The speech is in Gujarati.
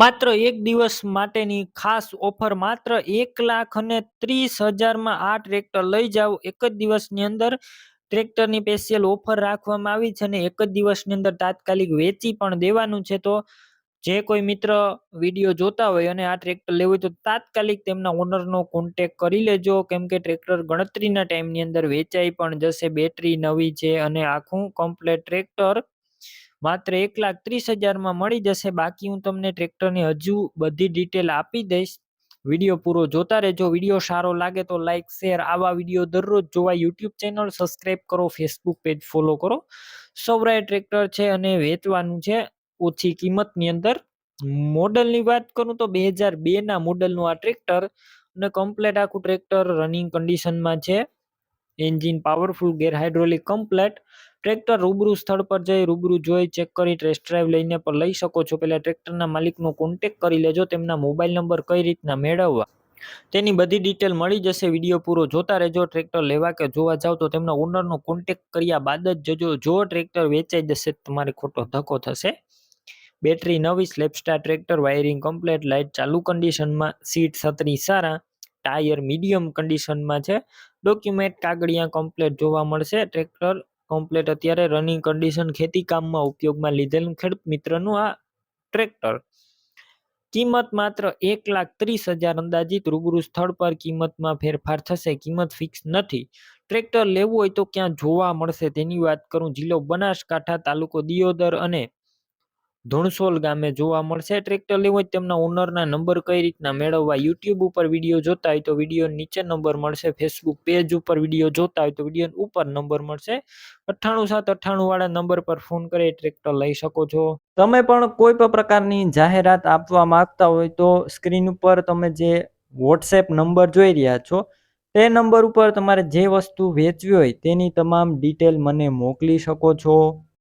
માત્ર એક દિવસ માટેની ખાસ ઓફર માત્ર એક લાખ અને ત્રીસ હજારમાં આ ટ્રેક્ટર લઈ જાઓ. એક જ દિવસની અંદર ટ્રેક્ટરની સ્પેશિયલ ઓફર રાખવામાં આવી છે અને એક જ દિવસની અંદર તાત્કાલિક વેચી પણ દેવાનું છે. તો જે કોઈ મિત્ર વીડિયો જોતા હોય અને આ ટ્રેક્ટર લેવું હોય તો તાત્કાલિક તેમના ઓનરનો કોન્ટેક કરી લેજો. કેમ કે ટ્રેક્ટર ગણતરીના ટાઈમની અંદર વેચાઈ પણ જશે. બેટરી નવી છે અને આખું કમ્પ્લેટ ટ્રેક્ટર માત્ર એક લાખ ત્રીસ હજારમાં મળી જશે. બાકી હું તમને ટ્રેક્ટરની હજુ બધી ડિટેલ આપી દઈશ. વીડિયો પૂરો જોતા રહેજો. વીડિયો સારો લાગે તો લાઇક શેર આવા વીડિયો દરરોજ જોવા યુટ્યુબ ચેનલ સબસ્ક્રાઈબ કરો ફેસબુક પેજ ફોલો કરો. સૌરાય ટ્રેક્ટર છે અને વેચવાનું છે ઓછી કિંમતની અંદર. મોડલની વાત કરું તો બે હજાર બેના મોડલનું આ ટ્રેક્ટર અને કમ્પ્લેટ આખું ટ્રેક્ટર રનિંગ કન્ડિશનમાં છે. Engine powerful, gear hydraulic, complete. Tractor રૂબરૂ સ્થળ પર જઈ રૂબરૂ જોઈ ચેક કરી ટેસ્ટ ડ્રાઈવ લઈને પણ લઈ શકો છો. પહેલાં ટ્રેક્ટરના માલિકનો કોન્ટેક કરી લેજો, તેમના મોબાઈલ નંબર કઈ રીતના મેળવવા. તેની બધી ડિટેલ મળી જશે. વીડિયો પૂરો જોતા રહેજો. ટ્રેક્ટર લેવા કે જોવા જાવ તો તેમના ઓનરનો કોન્ટેક કર્યા બાદ જ જજો. જો ટ્રેક્ટર વેચાઈ જશે તમારે ખોટો ધક્કો થશે. બેટરી નવી, સ્લેપસ્ટાર ટ્રેક્ટર વાયરિંગ કમ્પ્લેટ લાઇટ ચાલુ કન્ડિશનમાં સીટ છત્રી સારા. ટાયર મીડિયમ કન્ડિશનમાં છે. ડોક્યુમેન્ટ કાગળિયા કમ્પ્લેટ જોવા મળશે. ટ્રેક્ટર કમ્પ્લેટ અત્યારે રનિંગ કન્ડિશન ખેતી કામમાં ઉપયોગમાં લીધેલું ખેડૂત મિત્રનું આ ટ્રેક્ટર. કિંમત માત્ર એક લાખ ત્રીસ હજાર અંદાજિત. રૂબરૂ સ્થળ પર કિંમતમાં ફેરફાર થશે. કિંમત ફિક્સ નથી. ટ્રેક્ટર લેવું હોય તો ક્યાં જોવા મળશે તેની વાત કરું. જિલ્લો બનાસકાંઠા તાલુકો દિયોદર અને ધોણસોલ ગામે જોવા મળશે. ટ્રેક્ટર લેવું હોય તેમના ઓનરના નંબર કઈ રીતના મેળવવા યુટ્યુબ ઉપર વીડિયો જોતા હોય તો વીડિયો નીચે નંબર મળશે. ફેસબુક પેજ ઉપર વીડિયો જોતા હોય તો વીડિયો ઉપર નંબર મળશે. અઠ્ઠાણું સાત અઠ્ઠાણું વાળા નંબર પર ફોન કરી ટ્રેક્ટર લઈ શકો છો. તમે પણ કોઈ પણ પ્રકારની જાહેરાત આપવા માંગતા હોય તો સ્ક્રીન ઉપર તમે જે વોટ્સએપ નંબર જોઈ રહ્યા છો, તે નંબર ઉપર તમારે જે વસ્તુ વેચવી હોય તેની તમામ ડિટેલ મને મોકલી શકો છો.